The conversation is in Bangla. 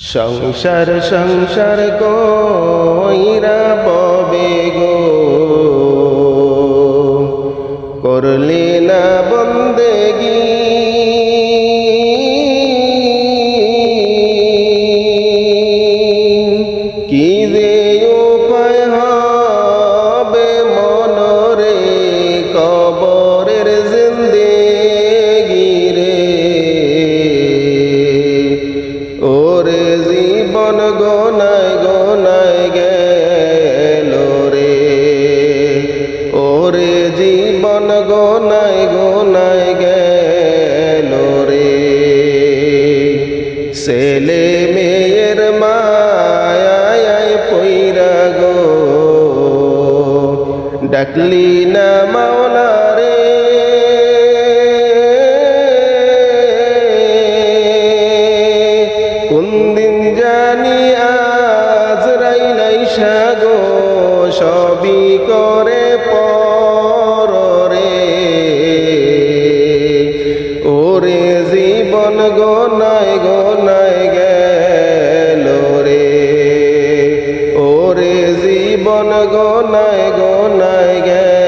সংসার সংসার কইরা ববে গো? করলে না বন্দেগি ওরে জীবন গোনায় গোনায় গেল রে। ওরে জীবন গোনায় গোনায় গেল রে। ছেলে মেয়ের মায়ায় পইরা গো। ডাকলি না মাওলা সবই করে পরে ওরে জীবন গোনায় গোনায় গেল রে। ওরে জীবন গোনায় গোনায় গেল